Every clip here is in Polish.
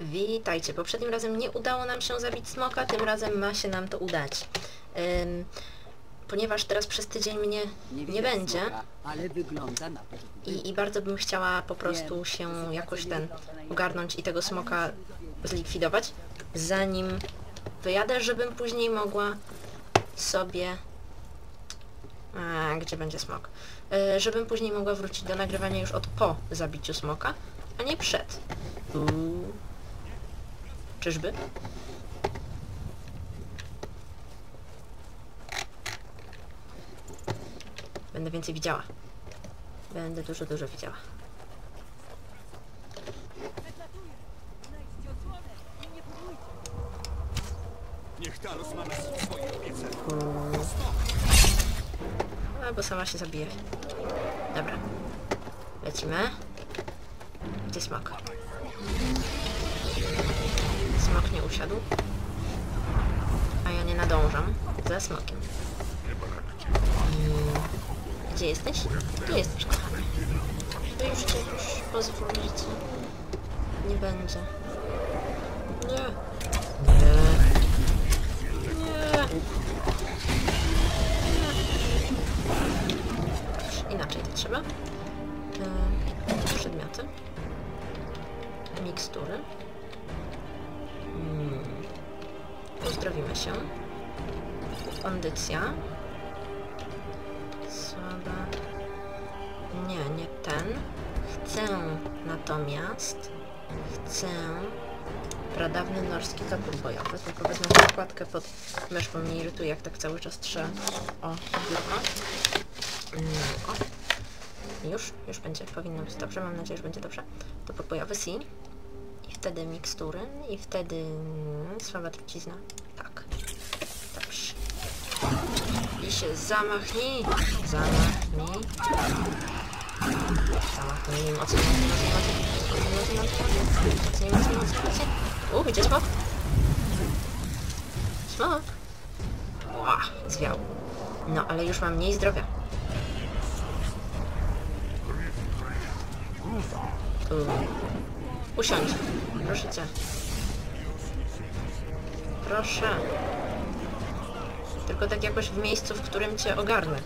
Witajcie. Poprzednim razem nie udało nam się zabić smoka, tym razem ma się nam to udać. Ym, ponieważ teraz przez tydzień mnie nie widać będzie smoka, i, i bardzo bym chciała po prostu się jakoś ten ogarnąć i tego smoka zlikwidować, zanim wyjadę, żebym później mogła sobie... A, gdzie będzie smok? E, żebym później mogła wrócić do nagrywania już od po zabiciu smoka, a nie przed. Uuu. Czyżby? Będę więcej widziała. Będę dużo, dużo widziała. Niech Talos ma nas w swojej opiece. Albo sama się zabije. Dobra. Lecimy. Gdzie smok? Usiadł. A ja nie nadążam za smokiem. Mm, Gdzie jesteś? Tu jesteś, kochanie. To już cię już pozwolicie. Nie będzie. Nie. Nie. Nie. Się. Kondycja. Słaba. Nie, nie ten. Chcę natomiast. Chcę pradawny norski topór bojowy. Tylko wezmę zakładkę pod mysz, bo mnie irytuje, jak tak cały czas trzeba o biurko. Mm, o. Już, już będzie, powinno być dobrze, mam nadzieję, że będzie dobrze. To podbojowy C. I wtedy mikstury. I wtedy słaba trucizna. Tak. Dobrze. Się zamachnij. Zamachnij. Zamachnij. Mocno, mocno, mocno, mocno. Mocno, mocno, mocno. Mocniej, mocniej, mocniej, mocniej. U, gdzie smok? Smok. Ła, zwiał. No, ale już mam mniej zdrowia. Tu. Usiądź. Proszę cię. Proszę. Tylko tak jakoś w miejscu, w którym cię ogarnę.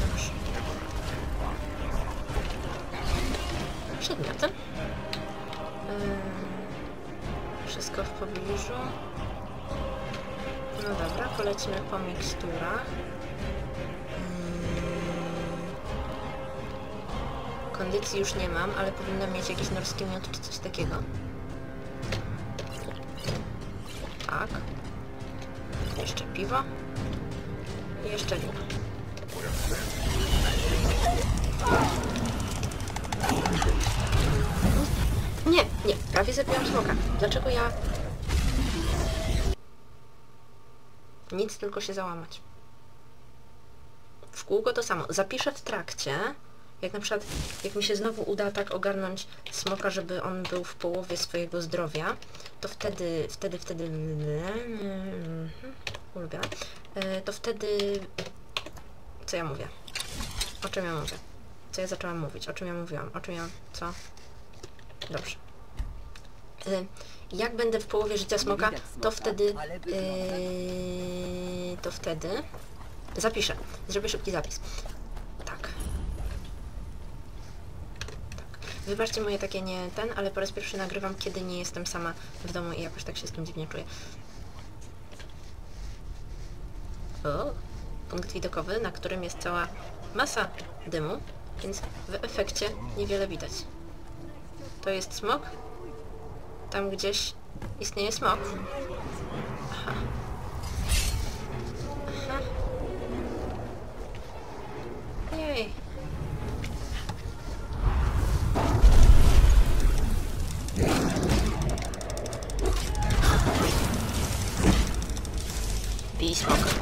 Dobrze. Przedmioty. Ym, Wszystko w pobliżu. No dobra, polecimy po miksturach. Kondycji już nie mam, ale powinnam mieć jakiś norski miód czy coś takiego. Tak. Jeszcze piwo. I jeszcze wino. Nie, nie, prawie zabiłam smoka. Dlaczego ja... Nic, tylko się załamać. W kółko to samo. Zapiszę w trakcie, jak na przykład, jak mi się znowu uda tak ogarnąć smoka, żeby on był w połowie swojego zdrowia, to wtedy, wtedy, wtedy... Ulubione. E, To wtedy... Co ja mówię? O czym ja mówię? Co ja zaczęłam mówić? O czym ja mówiłam? O czym ja... Co? Dobrze. E, Jak będę w połowie życia smoka, to wtedy... Yy, to wtedy... Zapiszę. Zrobię szybki zapis. Tak. Tak. Wybaczcie moje takie nie ten, ale po raz pierwszy nagrywam, kiedy nie jestem sama w domu i jakoś tak się z tym dziwnie czuję. O, punkt widokowy, na którym jest cała masa dymu, więc w efekcie niewiele widać. To jest smok. Tam gdzieś istnieje smok. Aha. Aha. Jej. Smok.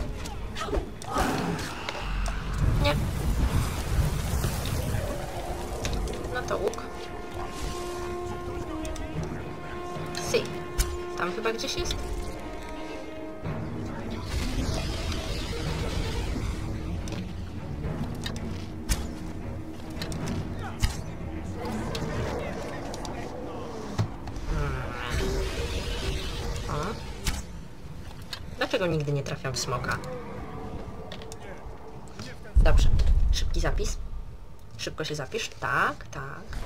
Nie. No to łuk. Si. Tam chyba gdzieś jest? Dlaczego nigdy nie trafiam w smoka? Dobrze. Szybki zapis. Szybko się zapisz. Tak, tak.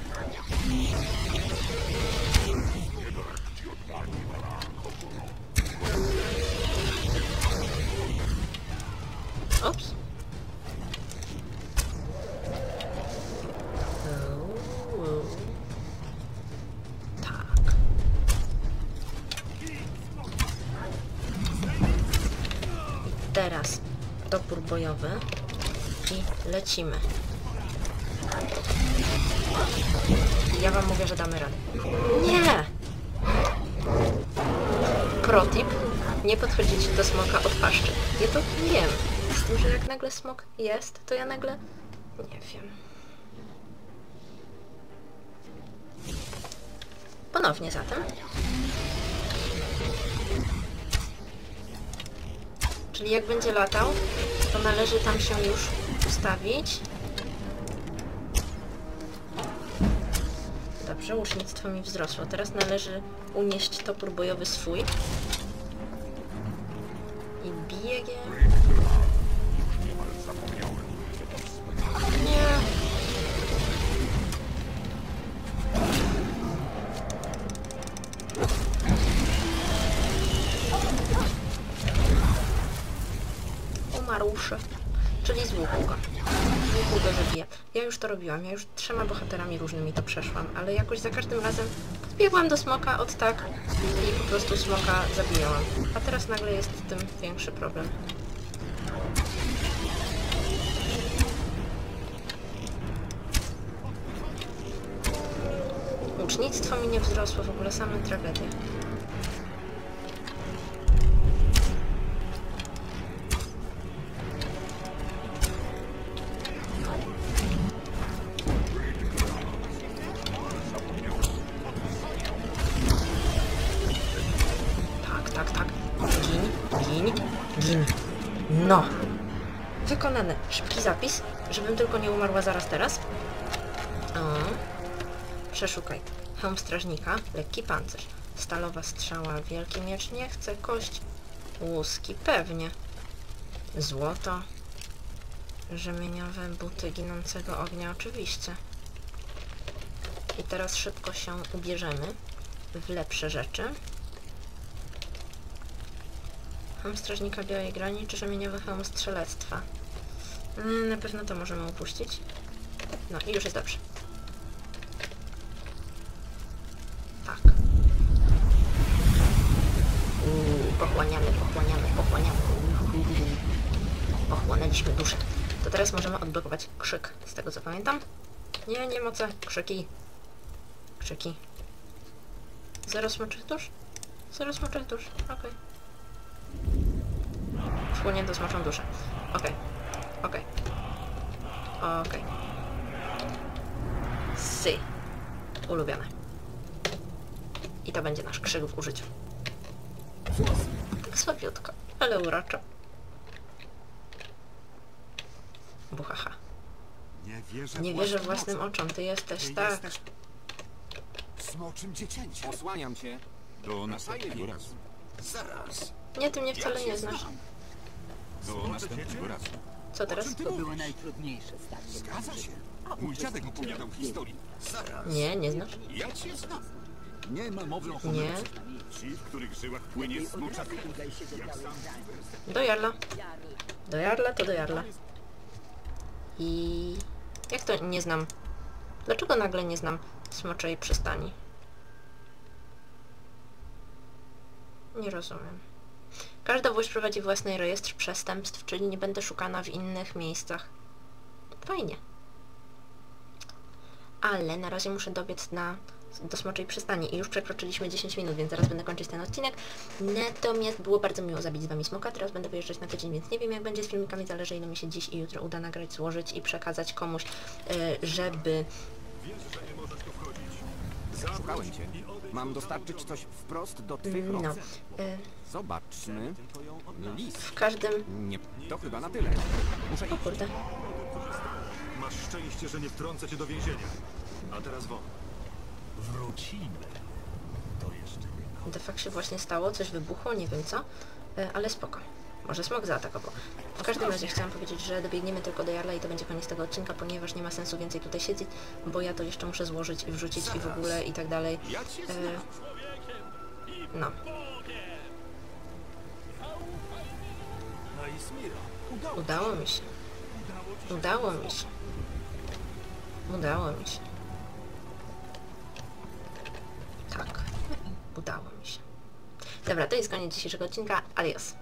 Teraz topór bojowy i lecimy. Ja wam mówię, że damy radę. Nie! Protip. Nie podchodzić do smoka od paszczy. Ja to wiem. Z tym, że jak nagle smok jest, to ja nagle... Nie wiem. Ponownie zatem. Czyli jak będzie latał, to należy tam się już ustawić. Dobrze, łucznictwo mi wzrosło. Teraz należy unieść topór bojowy swój. I biegiem. Umarłszy. Czyli z łuku. Z łuku go zabiję. Ja już to robiłam. Ja już trzema bohaterami różnymi to przeszłam, ale jakoś za każdym razem podbiegłam do smoka od tak i po prostu smoka zabijałam. A teraz nagle jest z tym większy problem. Łucznictwo mi nie wzrosło, w ogóle same tragedie. Gin. No. Wykonane. Szybki zapis, żebym tylko nie umarła zaraz teraz. O. Przeszukaj. Hełm strażnika, lekki pancerz. Stalowa strzała, wielki miecz, nie chcę, kość. Łuski, pewnie. Złoto. Rzemieniowe buty ginącego ognia, oczywiście. I teraz szybko się ubierzemy w lepsze rzeczy. Hełm strażnika białej grani czy rzemieniowy hełm strzelectwa? Mm, Na pewno to możemy upuścić. No i już jest dobrze. Tak. Uuu, pochłaniamy, pochłaniamy, pochłaniamy. Pochłonęliśmy duszę. To teraz możemy odblokować krzyk, z tego co pamiętam. Nie, nie moce. Krzyki. Krzyki. Zero smoczych dusz? Zero smoczych dusz, okej. Wchłonięto smoczą duszę. Okej. Okej. Okej. Sy. Ulubione. I to będzie nasz krzyk w użyciu. Tak słabiutko, ale uroczo. Buhaha. Nie wierzę, Nie wierzę własnym oczom, ty jesteś, Ty tak. jesteś smoczym dziecięciem. Osłaniam cię. Do następnego razu. Zaraz. Nie, ty mnie wcale nie znasz. Do następnego razu. Co teraz? To były najtrudniejsze. Zgadza się. Mój dziadek opowiadał historię. Zaraz. Nie, nie znasz? Ja cię znam. Nie ma mowy o Nie. Ci, w których żyłach płynie smocza krew. Do Jarla. Do Jarla to do Jarla. I... Jak to nie znam? Dlaczego nagle nie znam Smoczej Przystani? Nie rozumiem. Każda włość prowadzi własny rejestr przestępstw, czyli nie będę szukana w innych miejscach. Fajnie. Ale na razie muszę dobiec na, do Smoczej Przystani i już przekroczyliśmy 10 minut, więc zaraz będę kończyć ten odcinek. Natomiast było bardzo miło zabić z Wami Smoka, teraz będę wyjeżdżać na tydzień, więc nie wiem jak będzie z filmikami, zależy ile mi się dziś i jutro uda nagrać, złożyć i przekazać komuś, y, żeby... Szukałem cię. Mam dostarczyć coś wprost do twych No, rąk. Zobaczmy. List. w każdym... Nie, to chyba na tyle. Muszę O kurde. Masz szczęście, że nie wtrącę cię do więzienia. A teraz won. Wrócimy. To jeszcze nie. De facto się właśnie stało, coś wybuchło, nie wiem co. E, ale spoko. Może smok zaatakował. W każdym razie chciałam powiedzieć, że dobiegniemy tylko do Jarla i to będzie koniec tego odcinka, ponieważ nie ma sensu więcej tutaj siedzieć, bo ja to jeszcze muszę złożyć i wrzucić i w ogóle i tak dalej. E, no. Udało mi się. Udało mi się. Udało mi się. Tak. Udało mi się. Dobra, to jest koniec dzisiejszego odcinka. Adios.